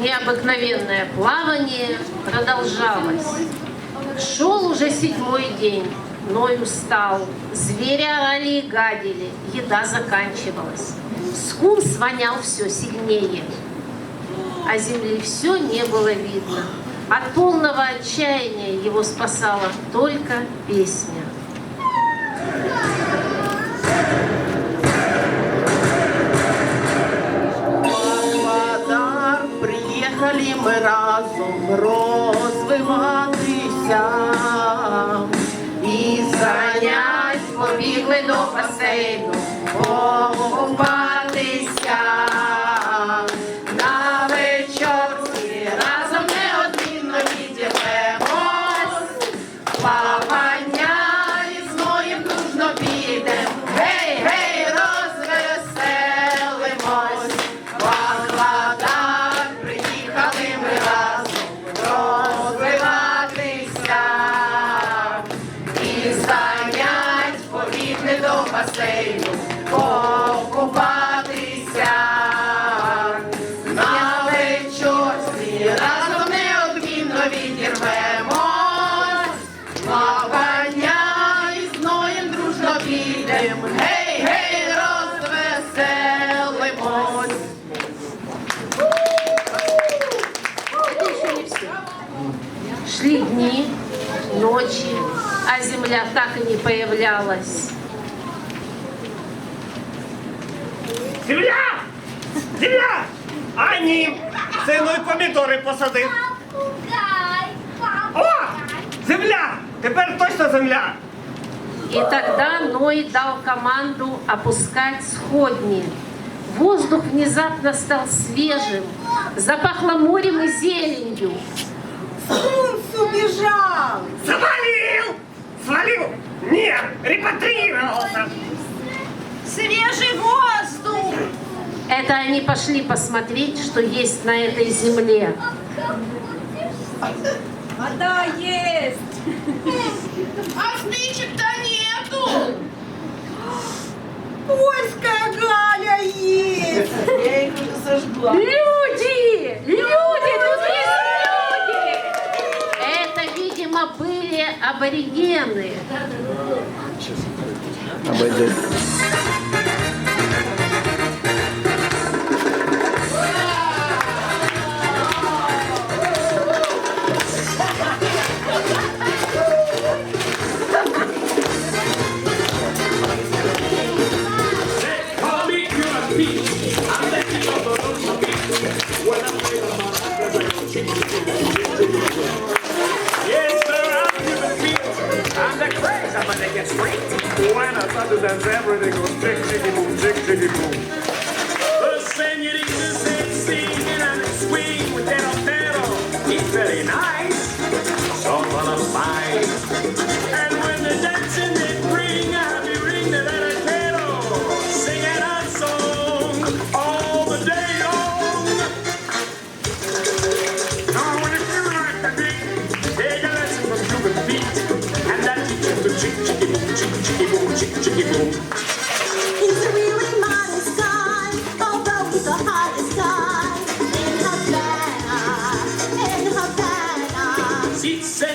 Необыкновенное плавание продолжалось. Шел уже седьмой день, Ной устал, звери орали и гадили, еда заканчивалась. Скунс вонял все сильнее, а земли все не было видно. От полного отчаяния его спасала только песня. Ми разом розвиватися. І занять побігли до басейну покупатися. На вечорці разом неодмінно відірвемось. Басейну покупатися. На вечорці разом неодмінно відірвемось. Плавання із Ноєм дружно підем. Гей, гей, розвеселимось. А земля так и не появлялась. Земля! Земля! А ні! Синуй помідори посадив. О! Земля! Тепер точно земля! И тогда Ной дал команду опускать сходни. Воздух внезапно стал свежим, запахло морем и зеленью. Скунс убежал. Завалил! Свалил! Нет! Репатрировался! Свежий воздух. Это они пошли посмотреть, что есть на этой земле. Вода есть! А спичек-то нету. Польская Галя есть. Я их уже сожгла. Люди! Люди! Тут есть люди! Это, видимо, были аборигены. Обойдет. dances and everything goes jig jiggy boom, jig jiggy boom.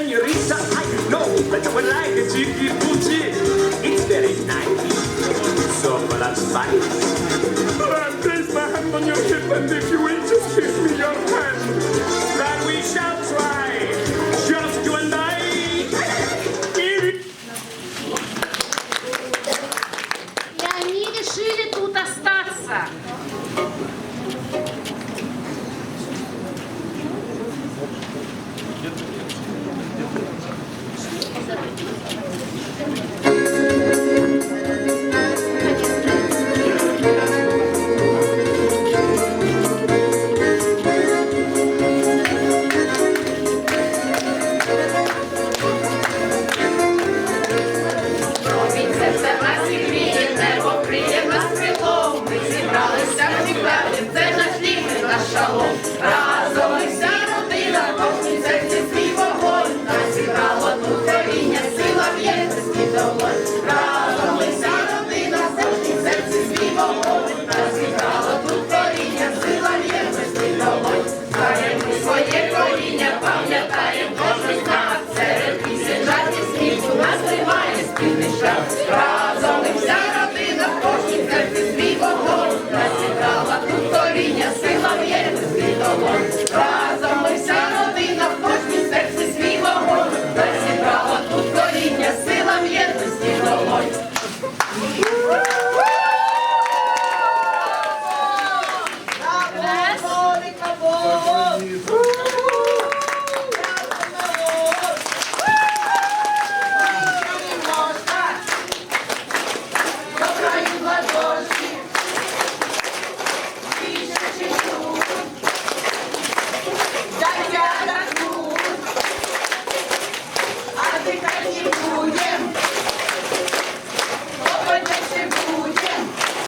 when you reach the height, know, but I would like a cheeky poochie. It's very nice, so full of spice.